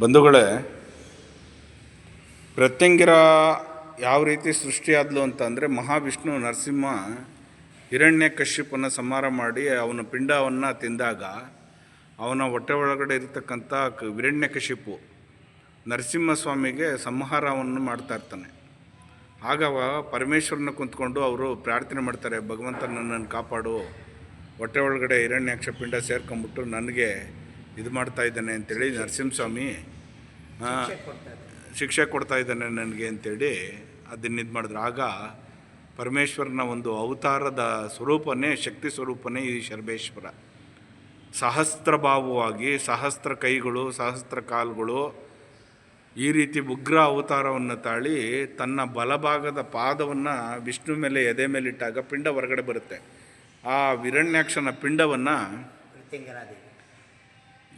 ಬಂಧುಗಳೇ, ಪ್ರತ್ಯಂಗಿರ ಯಾವ ರೀತಿ ಸೃಷ್ಟಿಯಾದ್ಲು ಅಂತಂದರೆ ಮಹಾವಿಷ್ಣು ನರಸಿಂಹ ಹಿರಣ್ಯ ಕಶ್ಯಪನ ಸಂಹಾರ ಮಾಡಿ ಅವನ ಪಿಂಡವನ್ನು ತಿಂದಾಗ ಅವನ ಹೊಟ್ಟೆ ಒಳಗಡೆ ಇರತಕ್ಕಂಥ ಕ ನರಸಿಂಹ ನರಸಿಂಹಸ್ವಾಮಿಗೆ ಸಂಹಾರವನ್ನು ಮಾಡ್ತಾ ಇರ್ತಾನೆ. ಆಗ ಪರಮೇಶ್ವರನ ಕುಂತ್ಕೊಂಡು ಅವರು ಪ್ರಾರ್ಥನೆ ಮಾಡ್ತಾರೆ ಭಗವಂತ ನನ್ನನ್ನು ಕಾಪಾಡು, ಹೊಟ್ಟೆ ಒಳಗಡೆ ಹಿರಣ್ಯಾಕ್ಷ ಪಿಂಡ ಸೇರ್ಕೊಂಬಿಟ್ಟು ನನಗೆ ಇದು ಮಾಡ್ತಾ ಇದ್ದಾನೆ ಅಂತೇಳಿ ನರಸಿಂಹಸ್ವಾಮಿ ಶಿಕ್ಷೆ ಕೊಡ್ತಾ ಇದ್ದಾನೆ. ನನಗೆ ಅಂತೇಳಿ ಅದನ್ನ ಇದು ಮಾಡಿದ್ರು. ಆಗ ಪರಮೇಶ್ವರನ ಒಂದು ಅವತಾರದ ಸ್ವರೂಪನೇ ಶಕ್ತಿ ಸ್ವರೂಪನೇ ಈ ಶರ್ಬೇಶ್ವರ. ಸಹಸ್ರಭಾವವಾಗಿ ಸಹಸ್ರ ಕೈಗಳು ಸಹಸ್ರ ಕಾಲುಗಳು ಈ ರೀತಿ ಉಗ್ರ ಅವತಾರವನ್ನು ತಾಳಿ ತನ್ನ ಬಲಭಾಗದ ಪಾದವನ್ನು ವಿಷ್ಣು ಮೇಲೆ ಎದೆ ಮೇಲೆ ಇಟ್ಟಾಗ ಪಿಂಡ ಹೊರಗಡೆ ಬರುತ್ತೆ. ಆ ವಿರಣ್ಯಾಕ್ಷನ ಪಿಂಡವನ್ನು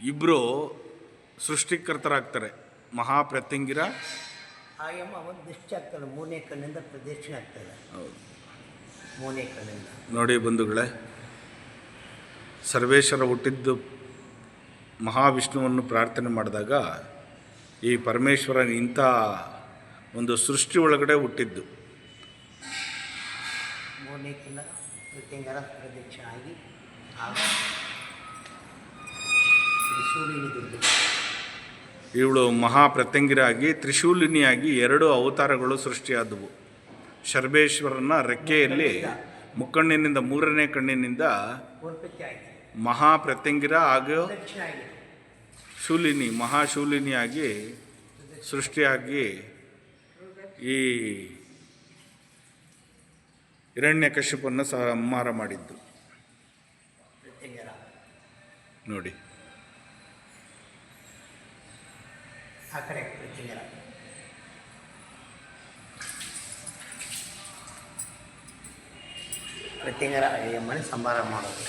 ಇಬ್ಬರು ಸೃಷ್ಟಿಕರ್ತರಾಗ್ತಾರೆ. ಮಹಾಪ್ರತ್ಯಂಗಿರ. ಆಯಮ್ಮ ಒಂದು ದೃಷ್ಟಿ ಆಗ್ತಾರೆ ಮೂರನೇ ಕಣ್ಣಿಂದ ಪ್ರದಕ್ಷಿಣೆ ಹೌದು. ಮೂರನೇ ಕಣ್ಣಿಂದ. ನೋಡಿ ಬಂಧುಗಳೇ ಸರ್ವೇಶ್ವರ ಹುಟ್ಟಿದ್ದು ಮಹಾವಿಷ್ಣುವನ್ನು ಪ್ರಾರ್ಥನೆ ಮಾಡಿದಾಗ ಈ ಪರಮೇಶ್ವರನ ಇಂಥ ಒಂದು ಸೃಷ್ಟಿ ಒಳಗಡೆ ಹುಟ್ಟಿದ್ದು. ಮೂರನೇ ಕಣ್ಣ ಪ್ರತ್ಯಂಗರ ಪ್ರದಕ್ಷಿಣೆ ಆಗಿ ಆಗ ಇವಳು ಮಹಾಪ್ರತ್ಯಂಗಿರಾಗಿ, ತ್ರಿಶೂಲಿನಿಯಾಗಿ ಎರಡು ಅವತಾರಗಳು ಸೃಷ್ಟಿಯಾದವು. ಶರ್ಬೇಶ್ವರನ ರೆಕ್ಕೆಯಲ್ಲಿ ಮುಕ್ಕಣ್ಣಿನಿಂದ ಮೂರನೇ ಕಣ್ಣಿನಿಂದ ಮಹಾಪ್ರತ್ಯಂಗಿರ ಹಾಗೂ ಶೂಲಿನಿ, ಮಹಾಶೂಲಿನಿಯಾಗಿ ಸೃಷ್ಟಿಯಾಗಿ ಈ ಹಿರಣ್ಯಕಶ್ಯಪನ್ನು ಸಂಹಾರ ಮಾಡಿದ್ದು. ನೋಡಿ. ಆ ಕಡೆ ಪ್ರತ್ಯಂಗರ ಪ್ರತ್ಯಂಗರ ಮನೆ ಸಂಭಾರ ಮಾಡೋದು.